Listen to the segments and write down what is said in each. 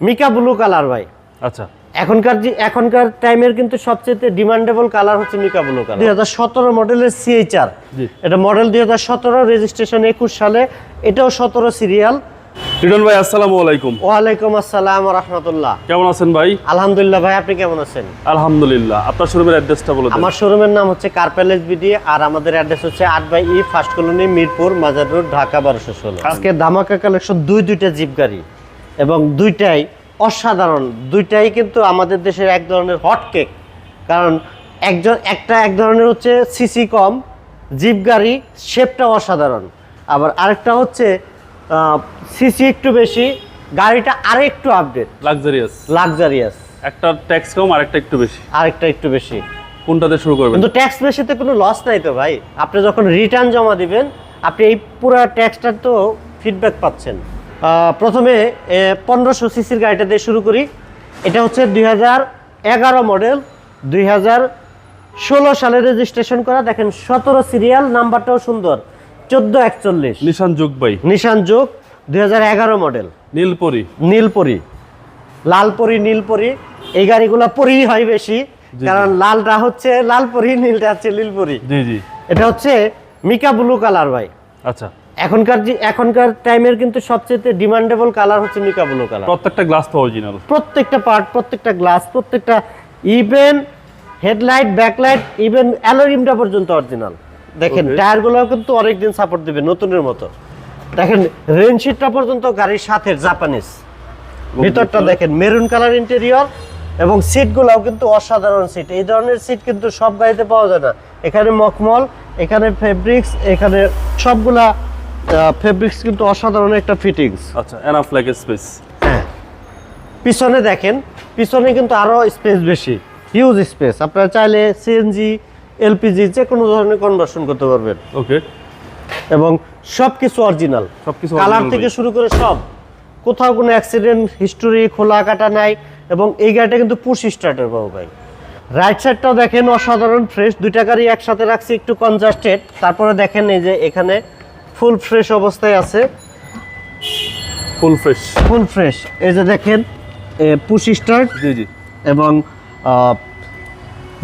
মিকা blue colour ভাই। আচ্ছা। এখনকার যে এখনকার টাইমের কিন্তু সবচেয়ে ডিমান্ডেবল কালার হচ্ছে মিকা ব্লু কালার। দুই হাজার সতেরো মডেলের সিএইচআর জি। এটা মডেল দুই হাজার সতেরো রেজিস্ট্রেশন একুশ সালে। এটাও সতেরো সিরিয়াল রিটন ভাই আসসালামু আলাইকুম। ওয়ালাইকুম আসসালাম রহমতুল্লাহ। কেমন আছেন ভাই? আলহামদুলিল্লাহ ভাই আপনি কেমন আছেন? আলহামদুলিল্লাহ। আপনার শোরুমের অ্যাড্রেসটা বলে দিন। আমার শোরুমের নাম হচ্ছে কার্পেলেজ বিডি আর আমাদের অ্যাড্রেস হচ্ছে আট by E first colony Mirpur Mazar road Dhaka বারোশো ষোলো। আজকে দামাকা কালেকশন দুই দুইটা জিপ গাড়ি। এবং দুইটাই অসাধারণ। দুইটাই কিন্তু আমাদের দেশের এক ধরনের হট কেক। কারণ একজন একটা এক ধরনের হচ্ছে সিসি কম জিপ গাড়ি শেপটা অসাধারণ। আবার আরেকটা হচ্ছে সিসি একটু বেশি গাড়িটা আরেকটু আপডেট লাক্সারিয়াস লাক্সারিয়াস একটা ট্যাক্স কম আর একটা একটু বেশি। আরেকটা একটু বেশি। কোনটাতে শুরু করবেন? কিন্তু ট্যাক্স বেশিতে কোনো লস নাই তো ভাই। আপনি যখন রিটার্ন জমা দিবেন আপনি এই পুরো ট্যাক্সটার তো ফিডব্যাক পাচ্ছেন। প্রথমে পনেরোশো সিসির গাড়িটা দিয়ে শুরু করি। এটা হচ্ছে দুই হাজার এগারো মডেল দুই ষোলো সালে রেজিস্ট্রেশন করা। দেখেন সতেরো সিরিয়াল নাম্বারটাও সুন্দর চোদ্দ একচল্লিশ। নিশান যুগ ভাই। নিশান যুগ দুই হাজার এগারো মডেল। নীলপরি। নীলপরি। লালপরি নীলপরি। এই গাড়িগুলো পরি হয় বেশি। কারণ লালটা হচ্ছে লালপরি নীলটা হচ্ছে নীলপরি। জি জি। এটা হচ্ছে মিকা ব্লু কালার ভাই। আচ্ছা। এখনকার যে এখনকার টাইমের কিন্তু সবচেয়ে ডিমান্ডেবল কালার হচ্ছে মিকা ব্লু কালার প্রত্যেকটা গ্লাস তো অরিজিনাল প্রত্যেকটা পার্ট প্রত্যেকটা গ্লাস প্রত্যেকটা ইভেন হেডলাইট ব্যাকলাইট ইভেন অ্যালোরিমটা পর্যন্ত অরিজিনাল দেখেন. টায়ারগুলো কিন্তু অনেকদিন সাপোর্ট দিবে নতুনের মতো। দেখেন রেনশিটটা পর্যন্ত গাড়ির সাথে জাপানিজ ভিতরটা দেখেন মেরুন কালার ইন্টেরিয়র এবং সিটগুলোও কিন্তু অসাধারণ সিট এই ধরনের সিট কিন্তু সব গাড়িতে পাওয়া যায় না। এখানে মখমল এখানে ফেব্রিক্স এখানে সবগুলা ফেব্রিক্স কিন্তু অসাধারণ একটা ফিটিংস আচ্ছা এনাফ লাইক স্পেস হ্যাঁ। পিছনে দেখেন পিছনে কিন্তু আরও স্পেস বেশি। হিউজ স্পেস আপনারা চাইলে সিএনজি এলপিজি যে কোনো ধরনের কনভার্সন করতে পারবেন। ওকে এবং সব কিছু অরিজিনাল সবকিছু কালার original থেকে শুরু করে সব। কোথাও কোনো অ্যাক্সিডেন্ট হিস্টোরি খোলা কাটা নাই এবং এই গাড়িটা কিন্তু পুশ স্টার্টের পাবো ভাই। রাইট সাইডটাও দেখেন অসাধারণ ফ্রেশ দুইটা গাড়ি একসাথে রাখছি একটু কনজাস্টেড তারপরে দেখেন এই যে এখানে ফুল ফ্রেশ অবস্থায় আছে। Full fresh. Full fresh. এই যে দেখেন পুশ স্টার্ট জি জি। এবং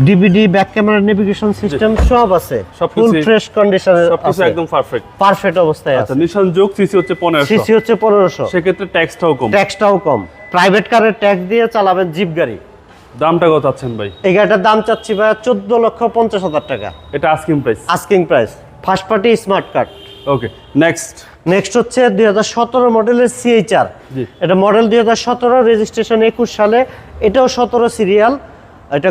DVD back camera navigation system সব আছে। সবকিছু- ফুল ফ্রেশ কন্ডিশনে সবকিছু একদম পারফেক্ট পারফেক্ট অবস্থায় আচ্ছা আছে। নিশান যোগ সিসি হচ্ছে পনেরোশো। সিসি হচ্ছে পনেরোশো। সেক্ষেত্রে ট্যাক্সটাও কম। ট্যাক্সটাও কম। প্রাইভেট কারের ট্যাক্স দিয়ে চালাবেন জিপ গাড়ি। দামটা কত আছেন ভাই? এই গাড়িটার দাম চাচ্ছি ভাই চোদ্দ লক্ষ পঞ্চাশ হাজার টাকা। এটা asking price asking price first party smart card okay next next হচ্ছে দুই হাজার সতেরো মডেলের সিএইচআর। এটা মডেল দুই হাজার সতেরো রেজিস্ট্রেশন একুশ সালে। এটাও সতেরো সিরিয়াল এটা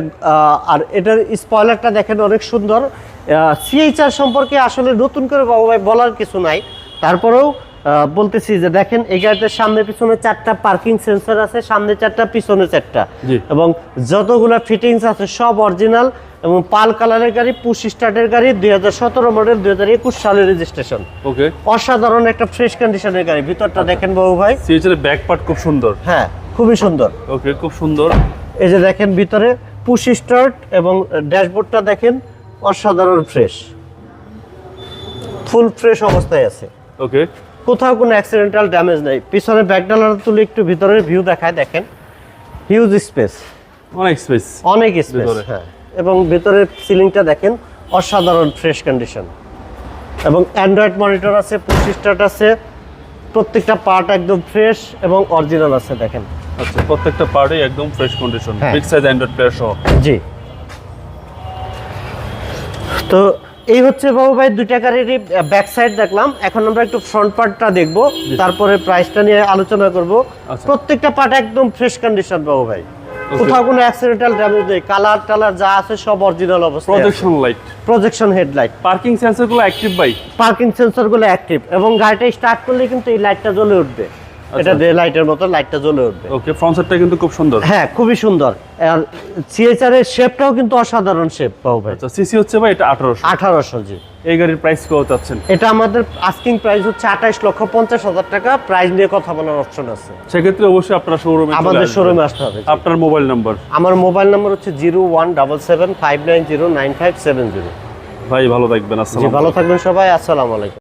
আর এটার স্পয়লারটা দেখেন অনেক সুন্দর। সিএইচআর সম্পর্কে আসলে নতুন করে বাবু ভাই বলার কিছু নাই। তারপরেও বলতেছি যে দেখেন এই গাড়িটার সামনে পিছনে চারটা পার্কিং সেন্সর আছে সামনে চারটা পিছনে চারটা। এবং যতগুলো ফিটিংস আছে সব অরিজিনাল এবং পাল কালারের গাড়ি পুশ স্টার্টের গাড়ি দুই হাজার সতেরো মডেল দুই হাজার একুশ সালের রেজিস্ট্রেশন ওকে অসাধারণ একটা ফ্রেশ কন্ডিশনের গাড়ি ভিতরটা দেখেন বাবু ভাই। সিএচএর ব্যাক পার্ট খুব সুন্দর। হ্যাঁ খুবই সুন্দর। ওকে খুব সুন্দর। এই যে দেখেন ভিতরে পুশ স্টার্ট এবং ড্যাশবোর্ডটা দেখেন অসাধারণ ফ্রেশ ফুল ফ্রেশ অবস্থায় আছে। ওকে কোথাও কোনো অ্যাক্সিডেন্টাল ড্যামেজ নেই। পিছনে ব্যাক ডালার তুলে একটু ভিতরের ভিউ দেখায় দেখেন। হিউজ স্পেস অনেক স্পেস অনেক স্পেস। হ্যাঁ। এবং ভেতরের সিলিংটা দেখেন অসাধারণ ফ্রেশ কন্ডিশন এবং অ্যান্ড্রয়েড মনিটর আছে পুশ স্টার্ট আছে প্রত্যেকটা পার্ট একদম ফ্রেশ এবং অরিজিনাল আছে দেখেন। আচ্ছা প্রত্যেকটা পার্টই একদম fresh condition. Big size Android player সহ। জি। তো এই হচ্ছে বাবু ভাই দুইটা গাড়িরই ব্যাক সাইড দেখলাম। এখন আমরা একটু ফ্রন্ট পার্টটা দেখব। তারপরে প্রাইসটা নিয়ে আলোচনা করব। আচ্ছা। প্রত্যেকটা পার্ট একদম ফ্রেশ কন্ডিশন বাবু ভাই। কোথাও কোনো অ্যাক্সিডেন্টাল ড্যামেজ নেই। কালার টালার যা আছে সব অরিজিনাল অবস্থা projection light projection headlight parking সেন্সরগুলো active বাই পার্কিং সেন্সরগুলো অ্যাক্টিভ এবং গাড়িটা স্টার্ট করলে কিন্তু এই লাইটটা জ্বলে উঠবে। এটা ডে লাইটের মতো লাইটটা জ্বলে উঠবে। ওকে ফ্রন্ট সাইডটা কিন্তু খুব সুন্দর। হ্যাঁ খুবই সুন্দর। আর সিএচআর এর শেপটাও কিন্তু অসাধারণ শেপ বাবু ভাই। আচ্ছা সিসি হচ্ছে ভাই এটা আঠারোশো। আঠারোশো জি। এই গাড়ির প্রাইস কত চাচ্ছেন? এটা আমাদের আস্কিং প্রাইস হচ্ছে আঠাইশ লক্ষ পঞ্চাশ হাজার টাকা। প্রাইস নিয়ে কথা বলার অপশন আছে। সেক্ষেত্রে অবশ্যই আপনার শোরুমে আমাদের শোরুমে আসতে হবে আপনার মোবাইল নাম্বার আমার মোবাইল নাম্বার হচ্ছে zero one double seven five nine zero nine five seven zero. ভাই ভালো থাকবেন জি আসসালাম ভালো থাকবেন সবাই আসসালামু আলাইকুম।